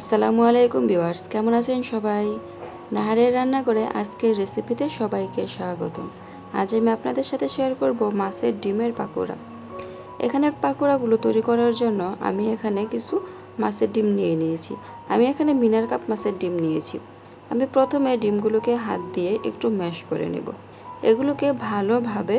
আসসালামু আলাইকুম ভিউয়ার্স, কেমন আছেন সবাই? নাহারের রান্না করে আজকের রেসিপিতে সবাইকে স্বাগত আজ আমি আপনাদের সাথে শেয়ার করব মাছের ডিমের পাকোড়া। এখানে পাকোড়াগুলো তৈরি করার জন্য আমি এখানে কিছু মাছের ডিম নিয়ে নিয়েছি। আমি এখানে মিনার কাপ মাছের ডিম নিয়েছি। আমি প্রথমে ডিমগুলোকে হাত দিয়ে একটু ম্যাশ করে নেব। এগুলোকে ভালোভাবে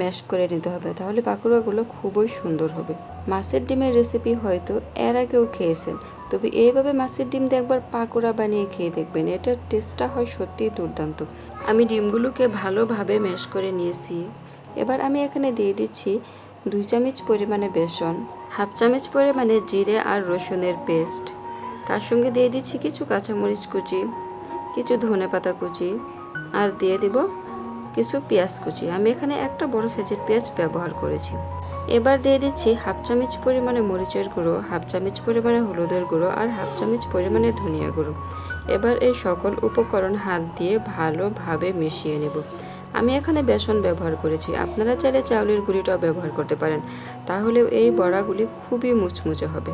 ম্যাশ করে নিতে হবে, তাহলে পাকোড়াগুলো খুবই সুন্দর হবে। মাছের ডিমের রেসিপি হয়তো এর আগেও খেয়েছেন। তবে এইভাবে মাছের ডিম দিয়ে একবার পাকোড়া বানিয়ে খেয়ে দেখবেন, এটার টেস্টটা হয় সত্যিই দুর্দান্ত। আমি ডিমগুলোকে ভালোভাবে ম্যাশ করে নিয়েছি। এবার আমি এখানে দিয়ে দিচ্ছি দুই চামচ পরিমাণে বেসন, হাফ চামচ পরিমাণে জিরে আর রসুনের পেস্ট তার সঙ্গে দিয়ে দিচ্ছি কিছু কাঁচামরিচ কুচি, কিছু ধনে পাতা কুচি আর দিয়ে দিব কিছু পেঁয়াজ কুচি। আমি এখানে একটা বড় সাইজের পেঁয়াজ ব্যবহার করেছি। এবার দিয়ে দিচ্ছি হাফ চামচ পরিমাণে মরিচের গুঁড়ো, হাফ চামচ পরিমাণে হলুদের গুঁড়ো আর হাফ চামচ পরিমাণে ধনিয়া গুঁড়ো। এবার এই সকল উপকরণ হাত দিয়ে ভালোভাবে মিশিয়ে নেব। আমি এখানে বেসন ব্যবহার করেছি, আপনারা চাইলে চাউলের গুঁড়িটাও ব্যবহার করতে পারেন, তাহলেও এই বড়াগুলি খুবই মুচমুচে হবে।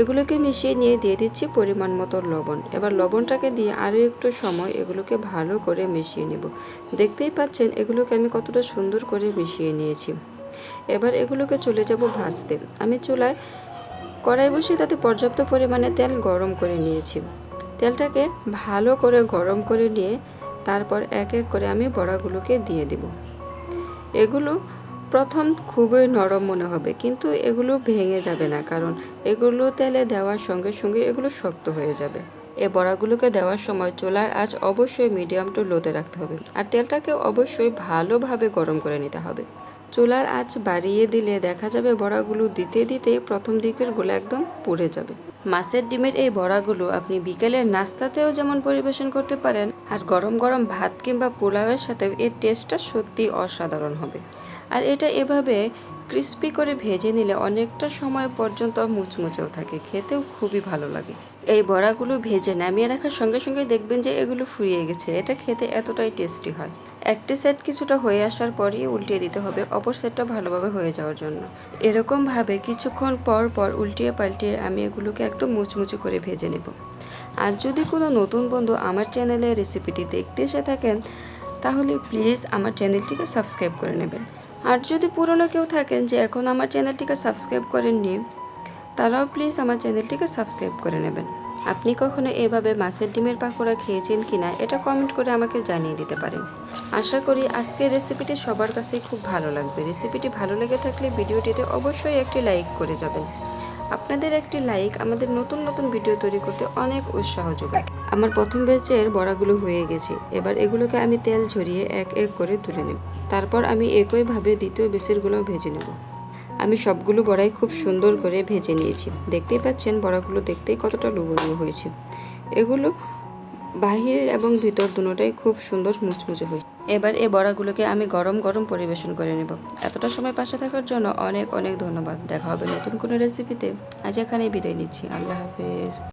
এগুলোকে মিশিয়ে নিয়ে দিয়ে দিচ্ছি পরিমাণ মতো লবণ। এবার লবণটাকে দিয়ে আরও একটু সময় এগুলোকে ভালো করে মিশিয়ে নেব। দেখতেই পাচ্ছেন, এগুলোকে আমি কতটা সুন্দর করে মিশিয়ে নিয়েছি। এবার এগুলোকে চলে যাব ভাজতে। আমি চুলায় কড়াই বসিয়ে তাতে পর্যাপ্ত পরিমাণে তেল গরম করে নিয়েছি। তেলটাকে ভালো করে গরম করে নিয়ে তারপর এক এক করে আমি বড়াগুলোকে দিয়ে দেব। এগুলো প্রথম খুবই নরম মনে হবে, কিন্তু এগুলো ভেঙে যাবে না, কারণ এগুলো তেলে দেওয়ার সঙ্গে সঙ্গে এগুলো শক্ত হয়ে যাবে। এ বড়াগুলোকে দেওয়ার সময় চুলার আঁচ অবশ্যই মিডিয়াম টু লোতে রাখতে হবে, আর তেলটাকে অবশ্যই ভালোভাবে গরম করে নিতে হবে। চুলার আঁচ বাড়িয়ে দিলে দেখা যাবে বড়াগুলো দিতে দিতে প্রথম দিকেরগুলো একদম পুড়ে যাবে। মাছের ডিমের এই বড়াগুলো আপনি বিকেলের নাস্তাতেও যেমন পরিবেশন করতে পারেন, আর গরম গরম ভাত কিংবা পোলাওয়ের সাথেও এর টেস্টটা সত্যি অসাধারণ হবে। আর এটা এভাবে ক্রিস্পি করে ভেজে নিলে অনেকটা সময় পর্যন্ত মুচমুচেও থাকে, খেতেও খুবই ভালো লাগে। এই বড়াগুলো ভেজে নামিয়ে রাখার সঙ্গে সঙ্গে দেখবেন যে এগুলো ফুরিয়ে গেছে, এটা খেতে এতটাই টেস্টি হয়। একটি সেট কিছুটা হয়ে আসার পরই উল্টিয়ে দিতে হবে, অপর সেটটা ভালোভাবে হয়ে যাওয়ার জন্য। এরকমভাবে কিছুক্ষণ পর পর উল্টিয়ে পাল্টিয়ে আমি এগুলোকে একদম মুচমুচে করে ভেজে নেব। আর যদি কোনো নতুন বন্ধু আমার চ্যানেলের রেসিপিটি দেখতে এসে থাকেন, তাহলে প্লিজ আমার চ্যানেলটিকে সাবস্ক্রাইব করে নেবেন। আর যদি পুরনো কেউ থাকেন যে এখন আমার চ্যানেলটিকে সাবস্ক্রাইব করেননি, তারাও প্লিজ আমার চ্যানেলটিকে সাবস্ক্রাইব করে নেবেন। আপনি কখনো এভাবে মাছের ডিমের পাকোড়া খেয়েছেন কিনা, এটা কমেন্ট করে আমাকে জানিয়ে দিতে পারেন। আশা করি আজকের রেসিপিটি সবার কাছে খুব ভালো লাগবে। রেসিপিটি ভালো লেগে থাকলে ভিডিওটিতে অবশ্যই একটি লাইক করে যাবেন। আপনাদের একটি লাইক আমাদের নতুন নতুন ভিডিও তৈরি করতে অনেক উৎসাহ যোগায়। আমার প্রথম ব্যাচের বড়াগুলো হয়ে গেছে। এবার এগুলোকে আমি তেল ঝরিয়ে এক এক করে তুলে নেব। তারপর আমি একইভাবে দ্বিতীয় বেসিরগুলো ভেজে নেব। আমি সবগুলো বড়াই খুব সুন্দর করে ভেজে নিয়েছি। দেখতেই পাচ্ছেন বড়াগুলো দেখতেই কতটা লুবনীয় হয়েছে। এগুলো বাহির এবং ভিতর দুটোটাই খুব সুন্দর মুচমুচে হয়েছে। এবার এই বড়াগুলোকে আমি গরম গরম পরিবেশন করে নেব। এতটা সময় পাশে থাকার জন্য অনেক অনেক ধন্যবাদ। দেখা হবে নতুন কোনো রেসিপিতে আজ এখানেই বিদায় নিচ্ছি। আল্লাহ হাফেজ।